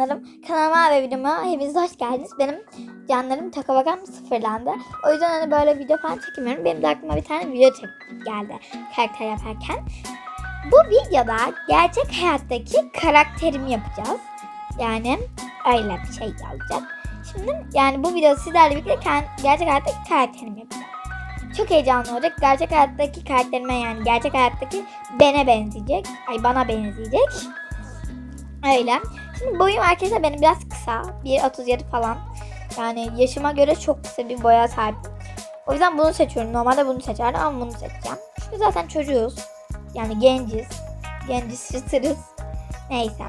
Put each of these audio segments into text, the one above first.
canlarım. Kanalıma ve videoma hepiniz hoş geldiniz. Benim canlarım takabakam sıfırlandı. O yüzden hani böyle video falan çekemiyorum. Benim de aklıma bir tane video çek geldi karakter yaparken. Bu videoda gerçek hayattaki karakterimi yapacağız. Yani öyle bir şey olacak. Şimdi yani bu video sizlerle birlikte gerçek hayattaki karakterimi yapacağım. Çok heyecanlı olacak. Gerçek hayattaki karakterime yani gerçek hayattaki bene benzeyecek. Ay bana benzeyecek. Öyle. Şimdi boyum arkadaşlar benim biraz kısa. 1.37 falan. Yani yaşıma göre çok kısa bir boya sahip. O yüzden bunu seçiyorum. Normalde bunu seçerdim ama bunu seçeceğim. Çünkü zaten çocuğuz. Yani genciz. Genciz, çıtırız. Neyse.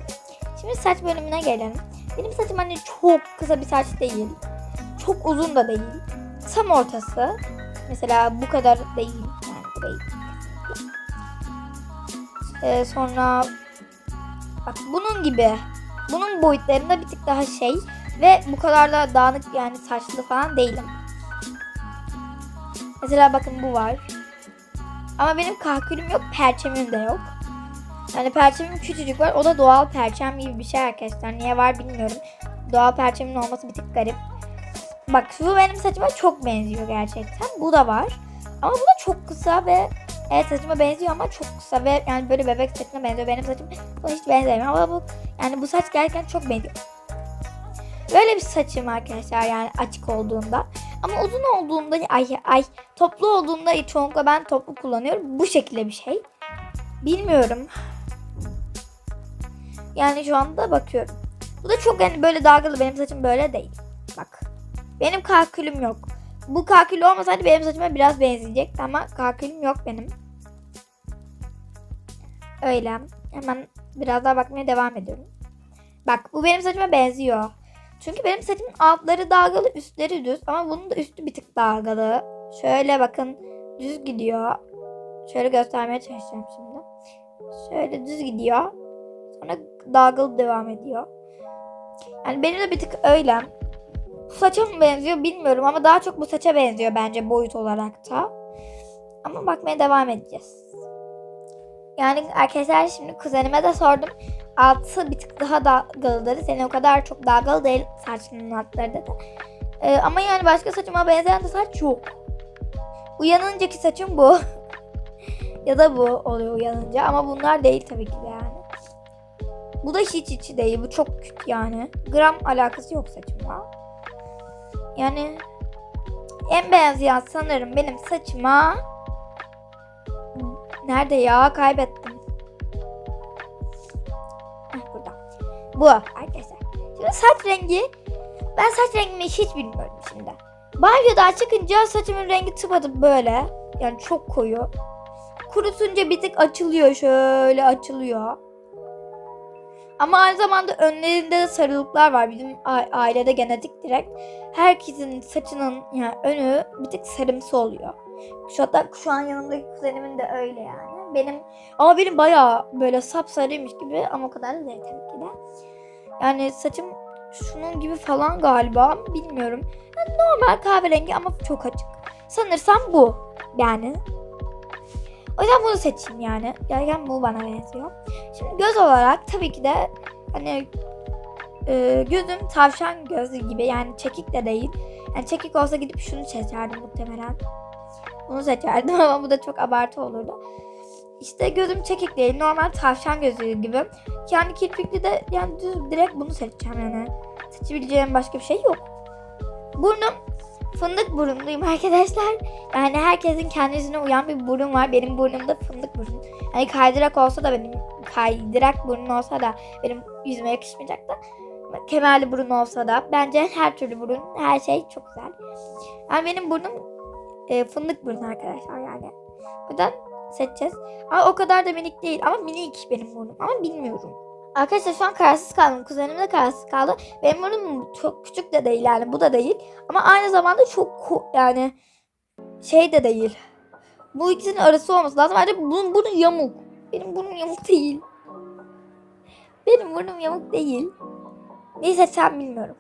Şimdi saç bölümüne gelelim. Benim saçım hani çok kısa bir saç değil. Çok uzun da değil. Tam ortası. Mesela bu kadar değil. Yani bu değil. Ee, sonra bak bunun gibi. Bunun boyutlarında bir tık daha şey ve bu kadar da dağınık yani saçlı falan değilim. Mesela bakın bu var. Ama benim kahkülüm yok, perçemim de yok. Yani perçemim küçücük var. O da doğal perçem gibi bir şey arkadaşlar. Niye var bilmiyorum. Doğal perçemin olması bir tık garip. Bak bu benim saçıma çok benziyor gerçekten. Bu da var. Ama bu da çok kısa ve evet saçıma benziyor ama çok kısa ve yani böyle bebek saçına benziyor. Benim saçım hiç benzemiyor ama bu yani bu saç gerçekten çok benziyor. Böyle bir saçım arkadaşlar yani açık olduğunda. Ama uzun olduğunda ay ay toplu olduğunda çoğunlukla ben toplu kullanıyorum. Bu şekilde bir şey. Bilmiyorum. Yani şu anda bakıyorum. Bu da çok yani böyle dalgalı. Benim saçım böyle değil. Bak. Benim kalkülüm yok. Bu kalkül olmasaydı benim saçıma biraz benzeyecekti ama kalkülüm yok benim. Öyle. Hemen biraz daha bakmaya devam ediyorum. Bak bu benim saçıma benziyor. Çünkü benim saçımın altları dalgalı, üstleri düz ama bunun da üstü bir tık dalgalı. Şöyle bakın düz gidiyor. Şöyle göstermeye çalışacağım şimdi. Şöyle düz gidiyor. Sonra dalgalı devam ediyor. Yani benim de bir tık öyle. Bu saça mı benziyor bilmiyorum ama daha çok bu saça benziyor bence boyut olarak da. Ama bakmaya devam edeceğiz. Yani arkadaşlar şimdi kuzenime de sordum. Altı bir tık daha dalgalı dedi. Senin o kadar çok dalgalı değil saçının altları dedi. Ee, ama yani başka saçıma benzeyen de saç yok. Uyanıncaki saçım bu. ya da bu oluyor uyanınca ama bunlar değil tabii ki de yani. Bu da hiç içi değil. Bu çok küt yani. Gram alakası yok saçımla. Yani en benzeyen sanırım benim saçıma Nerede ya? Kaybettim. Bu arkadaşlar. Şimdi saç rengi ben saç rengimi hiç bilmiyorum şimdi. Banyodan çıkınca saçımın rengi tıpatıp böyle. Yani çok koyu. Kurusunca bir tık açılıyor şöyle açılıyor. Ama aynı zamanda önlerinde de sarılıklar var. Bizim ailede genetik direkt. Herkesin saçının yani önü bir tık sarımsı oluyor. Şu hatta şu an yanımdaki kuzenimin de öyle yani. Benim ama benim bayağı böyle sapsarıymış gibi ama o kadar da değil tabii ki de. Yani saçım şunun gibi falan galiba bilmiyorum. Yani normal kahverengi ama çok açık. Sanırsam bu yani. O yüzden bunu seçeyim yani. Gerçekten bu bana benziyor. Şimdi göz olarak tabii ki de hani e, gözüm tavşan gözü gibi yani çekik de değil. Yani çekik olsa gidip şunu seçerdim muhtemelen. Bunu seçerdim ama bu da çok abartı olurdu. İşte gözüm çekik değil. Normal tavşan gözü gibi. Yani kirpikli de yani düz direkt bunu seçeceğim yani. Seçebileceğim başka bir şey yok. Burnum fındık burunluyum arkadaşlar. Yani herkesin kendisine uyan bir burun var. Benim burnumda fındık burun. Hani kaydırak olsa da benim kaydırak burun olsa da benim yüzüme yakışmayacak da kemerli burun olsa da bence her türlü burun her şey çok güzel. Yani benim burnum e, fındık burun arkadaşlar yani. O yüzden seçeceğiz. Ama o kadar da minik değil. Ama minik benim burnum. Ama bilmiyorum. Arkadaşlar şu an kararsız kaldım. Kuzenim de kararsız kaldı. Benim burnum çok küçük de değil yani. Bu da değil. Ama aynı zamanda çok yani şey de değil. Bu ikisinin arası olması lazım. Ayrıca bunun burnu yamuk. Benim burnum yamuk değil. Benim burnum yamuk değil. Neyi seçsem bilmiyorum.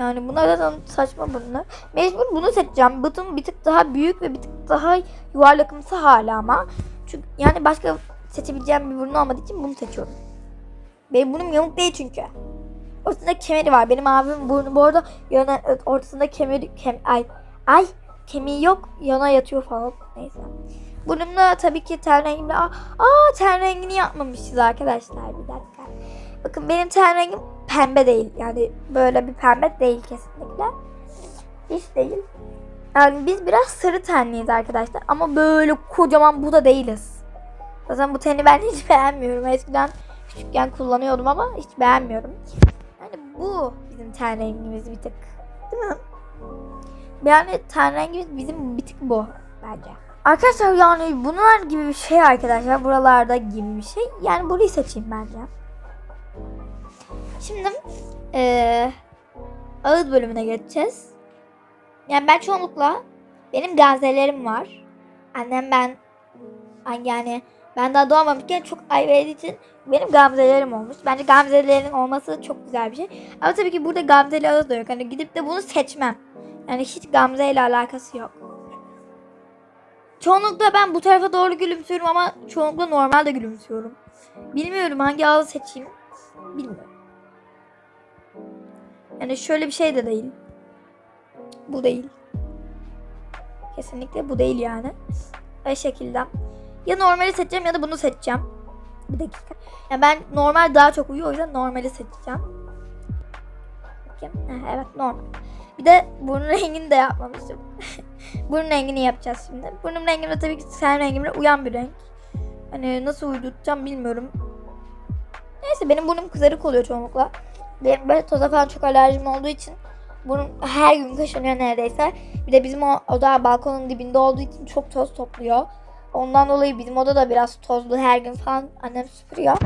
Yani bunlar da saçma bunlar. Mecbur bunu seçeceğim. Bıtım bir tık daha büyük ve bir tık daha yuvarlakımsı hala ama. Çünkü yani başka seçebileceğim bir burnu olmadığı için bunu seçiyorum. Benim burnum yamuk değil çünkü. Ortasında kemeri var. Benim abimin burnu bu arada yana, ortasında kemeri kem, ay ay kemiği yok yana yatıyor falan. Neyse. Burnumda tabii ki ten rengimle aa, aa ten rengini yapmamışız arkadaşlar bir dakika. Bakın benim ten rengim pembe değil. Yani böyle bir pembe değil kesinlikle. Hiç değil. Yani biz biraz sarı tenliyiz arkadaşlar. Ama böyle kocaman bu da değiliz. Zaten bu teni ben hiç beğenmiyorum. Eskiden küçükken kullanıyordum ama hiç beğenmiyorum. Yani bu bizim ten rengimiz bir tık. Değil mi? Yani ten rengimiz bizim bir tık bu bence. Arkadaşlar yani bunlar gibi bir şey arkadaşlar. Buralarda gibi bir şey. Yani burayı seçeyim bence. Şimdi eee ağız bölümüne geçeceğiz. Yani ben çoğunlukla benim gamzelerim var. Annem ben yani ben daha doğmamışken çok ay verdiği için benim gamzelerim olmuş. Bence gamzelerin olması çok güzel bir şey. Ama tabii ki burada gamzeli ağız da yok. Hani gidip de bunu seçmem. Yani hiç gamze ile alakası yok. Çoğunlukla ben bu tarafa doğru gülümsüyorum ama çoğunlukla normalde gülümsüyorum. Bilmiyorum hangi ağzı seçeyim. Bilmiyorum. Yani şöyle bir şey de değil. Bu değil. Kesinlikle bu değil yani. O şekilde. Ya normali seçeceğim ya da bunu seçeceğim. Bir dakika. Ya ben normal daha çok uyuyor o yüzden normali seçeceğim. Bakayım. Evet normal. Bir de burun rengini de yapmamışım. burun rengini yapacağız şimdi. Burnum rengim de tabii ki ten rengimle uyan bir renk. Hani nasıl uyduracağım bilmiyorum. Neyse benim burnum kızarık oluyor çoğunlukla. Benim böyle toza falan çok alerjim olduğu için burnum her gün kaşınıyor neredeyse. Bir de bizim o oda balkonun dibinde olduğu için çok toz topluyor. Ondan dolayı bizim oda da biraz tozlu her gün falan annem süpürüyor.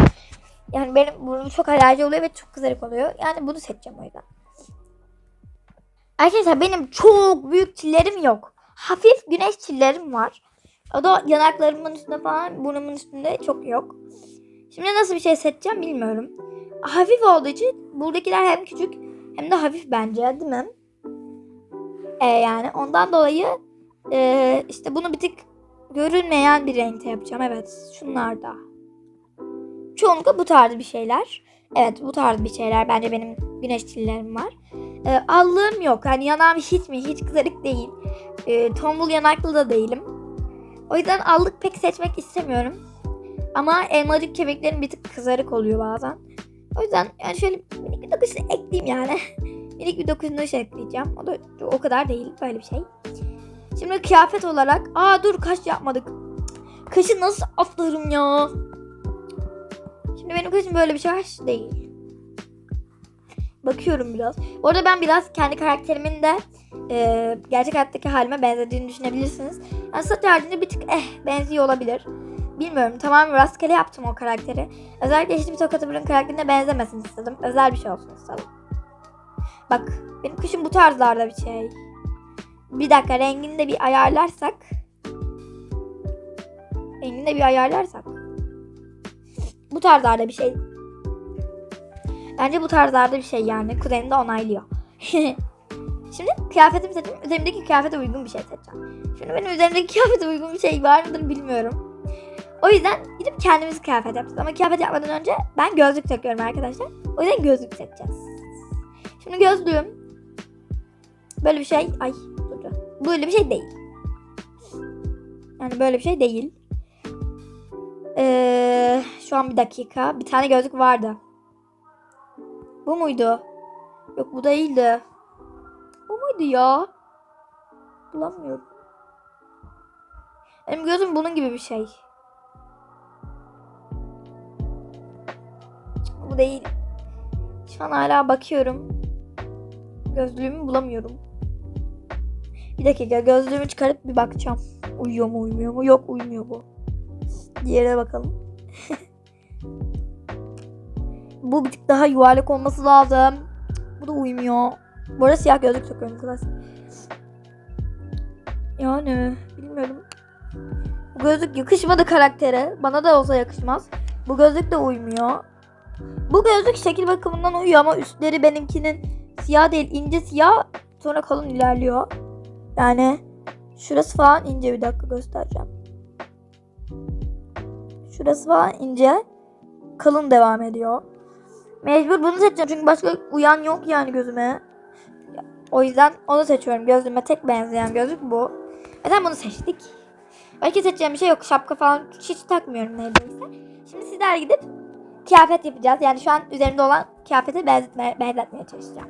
Yani benim burnum çok alerji oluyor ve çok kızarık oluyor. Yani bunu seçeceğim o yüzden. Arkadaşlar benim çok büyük çillerim yok. Hafif güneş çillerim var. O da yanaklarımın üstünde falan burnumun üstünde çok yok. Şimdi nasıl bir şey seçeceğim bilmiyorum. Hafif olduğu için buradakiler hem küçük hem de hafif bence değil mi? Ee, yani ondan dolayı e, işte bunu bir tık görünmeyen bir renkte yapacağım. Evet şunlar da. Çoğunlukla bu tarz bir şeyler. Evet bu tarz bir şeyler. Bence benim güneş çillerim var. Ee, allığım yok. Hani yanağım hiç mi? Hiç kızarık değil. Ee, tombul yanaklı da değilim. O yüzden allık pek seçmek istemiyorum. Ama elmacık kemiklerim bir tık kızarık oluyor bazen. O yüzden yani şöyle minik bir dokusu ekleyeyim yani. minik bir dokunuş ekleyeceğim. O da o kadar değil. Böyle bir şey. Şimdi kıyafet olarak. Aa dur kaş yapmadık. Kaşı nasıl atlarım ya? Şimdi benim kaşım böyle bir şey değil. Bakıyorum biraz. Bu arada ben biraz kendi karakterimin de e, gerçek hayattaki halime benzediğini düşünebilirsiniz. Yani saç haricinde bir tık eh benziyor olabilir. Bilmiyorum tamamen rastgele yaptım o karakteri. Özellikle hiçbir Tokatı karakterine benzemesin istedim. Özel bir şey olsun istedim. Bak benim kışım bu tarzlarda bir şey. Bir dakika rengini de bir ayarlarsak. Rengini de bir ayarlarsak. Bu tarzlarda bir şey. Bence bu tarzlarda bir şey yani. Kuzenim de onaylıyor. Şimdi kıyafetimi seçtim. Üzerimdeki kıyafete uygun bir şey seçeceğim. Şimdi benim üzerimdeki kıyafete uygun bir şey var mıdır bilmiyorum. O yüzden gidip kendimiz kıyafet yapacağız. Ama kıyafet yapmadan önce ben gözlük takıyorum arkadaşlar. O yüzden gözlük seçeceğiz. Şimdi gözlüğüm böyle bir şey. Ay dur. Böyle bir şey değil. Yani böyle bir şey değil. Ee, şu an bir dakika. Bir tane gözlük vardı. Bu muydu? Yok bu değildi. Bu muydu ya? Bulamıyorum. Benim gözüm bunun gibi bir şey. Bu değil. Şu an hala bakıyorum. Gözlüğümü bulamıyorum. Bir dakika gözlüğümü çıkarıp bir bakacağım. Uyuyor mu uyumuyor mu? Yok uyumuyor bu. Diğere bakalım. bu bir tık daha yuvarlak olması lazım. Bu da uymuyor. Bu arada siyah gözlük takıyorum klas. Yani bilmiyorum. Bu gözlük yakışmadı karaktere. Bana da olsa yakışmaz. Bu gözlük de uymuyor. Bu gözlük şekil bakımından uyuyor ama üstleri benimkinin siyah değil ince siyah sonra kalın ilerliyor. Yani şurası falan ince bir dakika göstereceğim. Şurası falan ince. Kalın devam ediyor. Mecbur bunu seçeceğim çünkü başka uyan yok yani gözüme. O yüzden onu seçiyorum. Gözüme tek benzeyen gözlük bu. Zaten bunu seçtik. Belki seçeceğim bir şey yok. Şapka falan hiç takmıyorum neredeyse. Şimdi sizler gidip kıyafet yapacağız. Yani şu an üzerimde olan kıyafete benzetmeye, benzetmeye çalışacağım.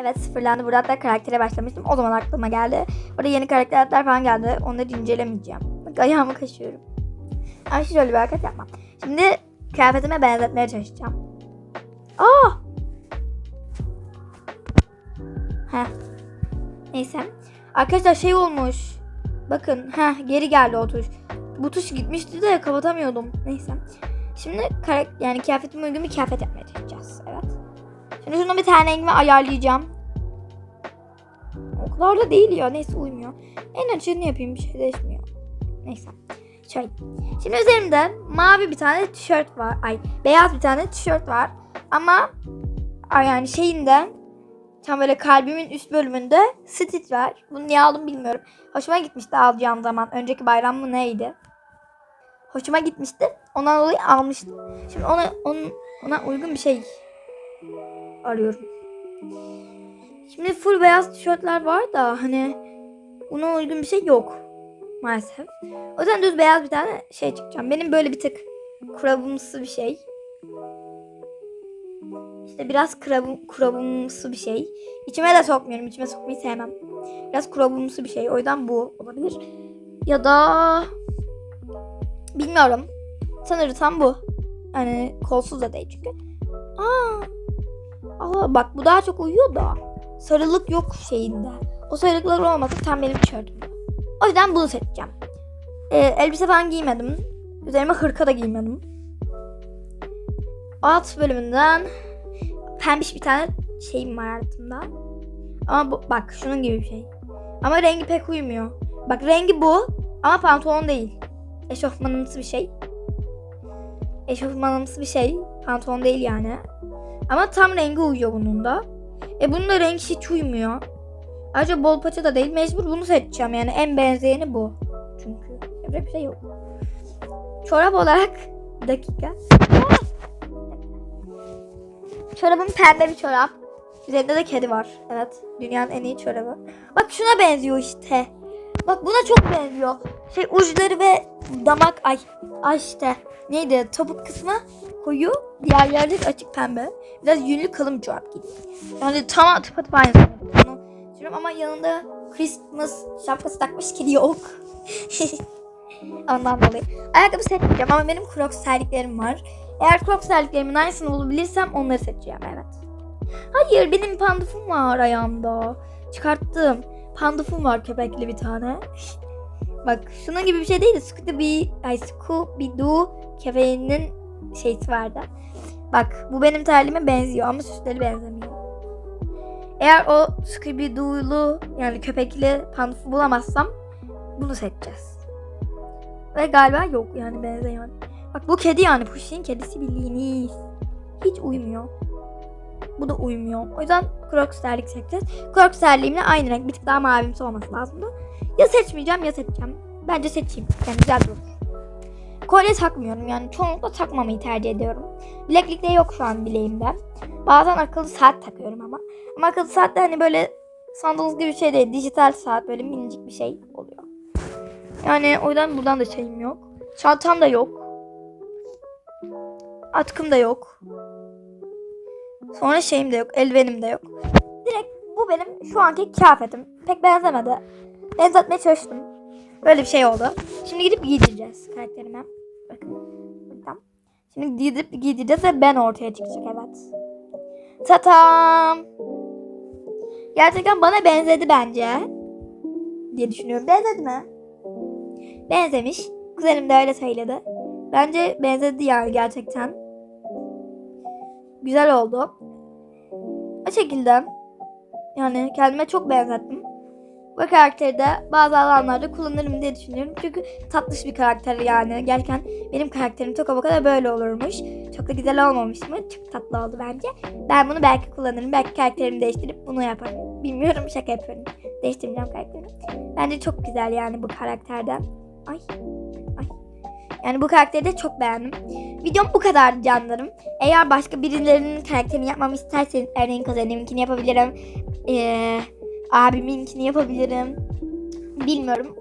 Evet sıfırlandı. Burada hatta karaktere başlamıştım. O zaman aklıma geldi. Orada yeni karakterler falan geldi. Onları incelemeyeceğim. Bak ayağımı kaşıyorum. Ama şöyle bir hareket yapmam. Şimdi kıyafetime benzetmeye çalışacağım. Aa! Heh. Neyse. Arkadaşlar şey olmuş. Bakın. Heh geri geldi o tuş. Bu tuş gitmişti de kapatamıyordum. Neyse. Şimdi yani kıyafetime uygun bir kıyafet yapmaya çalışacağız. Evet. Şimdi şunu bir tane rengime ayarlayacağım. O kadar da değil ya. Neyse uymuyor. En açığını yapayım. Bir şey değişmiyor. Neyse. Şöyle. Şimdi üzerimde mavi bir tane tişört var. Ay beyaz bir tane tişört var. Ama ay yani şeyinde tam böyle kalbimin üst bölümünde stitch var. Bunu niye aldım bilmiyorum. Hoşuma gitmişti alacağım zaman. Önceki bayram mı neydi? Hoşuma gitmişti. Ondan dolayı almıştım. Şimdi ona onun, ona uygun bir şey arıyorum. Şimdi full beyaz tişörtler var da hani buna uygun bir şey yok maalesef. O yüzden düz beyaz bir tane şey çıkacağım. Benim böyle bir tık kurabımsı bir şey. İşte biraz kurabım, kurabımsı bir şey. İçime de sokmuyorum. İçime sokmayı sevmem. Biraz kurabımsı bir şey. O yüzden bu olabilir. Ya da bilmiyorum. Sanırsam bu. Yani kolsuz da değil çünkü. Aa, Allah bak bu daha çok uyuyor da. Sarılık yok şeyinde. O sarılıklar olmasa tam benim tişörtüm. O yüzden bunu seçeceğim. Ee, elbise falan giymedim. Üzerime hırka da giymedim. Alt bölümünden pembiş bir tane şeyim var hayatımda. Ama bu, bak şunun gibi bir şey. Ama rengi pek uymuyor. Bak rengi bu ama pantolon değil. Eşofmanımsı bir şey. Eşofmanımsı bir şey. Pantolon değil yani. Ama tam rengi uyuyor bunun da. E bunun da rengi hiç uymuyor. Ayrıca bol paça da değil. Mecbur bunu seçeceğim yani. En benzeyeni bu. Çünkü yapacak bir şey yok. Çorap olarak dakika. Çorabım pembe bir çorap. Üzerinde de kedi var. Evet. Dünyanın en iyi çorabı. Bak şuna benziyor işte. Bak buna çok benziyor. Şey uçları ve damak ay ay işte neydi topuk kısmı koyu diğer yerde açık pembe. Biraz yünlü kalın bir çorap giydim. Yani tam tıpatıp aynısı. Bunu ama yanında Christmas şapkası takmış kedi yok. Ondan dolayı. Ayakkabı seçmeyeceğim ama benim Crocs terliklerim var. Eğer Crocs terliklerimin aynısını bulabilirsem onları seçeceğim evet. Hayır benim pandufum var ayağımda. Çıkarttım. Pandufum var köpekli bir tane. Bak şunun gibi bir şey değil de Scooby, ay Scooby-Doo köpeğinin şeysi vardı. Bak bu benim terliğime benziyor ama süsleri benzemiyor. Eğer o Scooby-Doo'lu yani köpekli pandufu bulamazsam bunu seçeceğiz. Ve galiba yok yani benzeyen. Bak bu kedi yani Pushy'nin kedisi bildiğiniz. Hiç uymuyor. Bu da uymuyor. O yüzden Crocs terlik seçeceğiz. Crocs terliğimle aynı renk. Bir tık daha mavimsi olması lazımdı. Ya seçmeyeceğim ya seçeceğim. Bence seçeyim. Yani güzel durur. Kolye takmıyorum yani çoğunlukla takmamayı tercih ediyorum. Bileklik de yok şu an bileğimde. Bazen akıllı saat takıyorum ama. Ama akıllı saat de hani böyle sandığınız gibi bir şey değil. Dijital saat böyle minicik bir şey oluyor. Yani o yüzden buradan da şeyim yok. Çantam da yok. Atkım da yok. Sonra şeyim de yok. Eldivenim de yok. Direkt bu benim şu anki kıyafetim. Pek benzemedi. Benzetmeye çalıştım. Böyle bir şey oldu. Şimdi gidip giydireceğiz karakterime. Bakın. Buradan. Şimdi gidip giydireceğiz ve ben ortaya çıkacak evet. Tatam. Gerçekten bana benzedi bence. Diye düşünüyorum. Benzedi mi? Benzemiş. Kuzenim de öyle söyledi. Bence benzedi yani gerçekten. Güzel oldu. O şekilde yani kendime çok benzettim. Bu karakteri de bazı alanlarda kullanırım diye düşünüyorum. Çünkü tatlış bir karakter yani. Gerçekten benim karakterim Toka Boka da böyle olurmuş. Çok da güzel olmamış mı? Çok tatlı oldu bence. Ben bunu belki kullanırım. Belki karakterimi değiştirip bunu yaparım. Bilmiyorum şaka yapıyorum. Değiştireceğim karakterimi. Bence çok güzel yani bu karakterden. Ay. Yani bu karakteri de çok beğendim. Videom bu kadar canlarım. Eğer başka birilerinin karakterini yapmamı isterseniz örneğin kuzeniminkini yapabilirim. Ee, abiminkini yapabilirim. Bilmiyorum.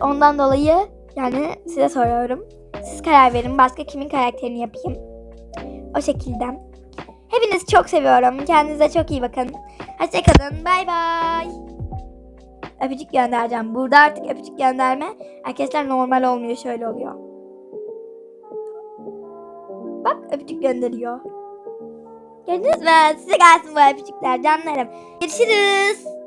Ondan dolayı yani size soruyorum. Siz karar verin. Başka kimin karakterini yapayım. O şekilde. Hepinizi çok seviyorum. Kendinize çok iyi bakın. Hoşçakalın. Bay bay. Öpücük göndereceğim. Burada artık öpücük gönderme. Arkadaşlar normal olmuyor. Şöyle oluyor. Bak öpücük gönderiyor. Gördünüz mü? Size gelsin bu öpücükler canlarım. Görüşürüz.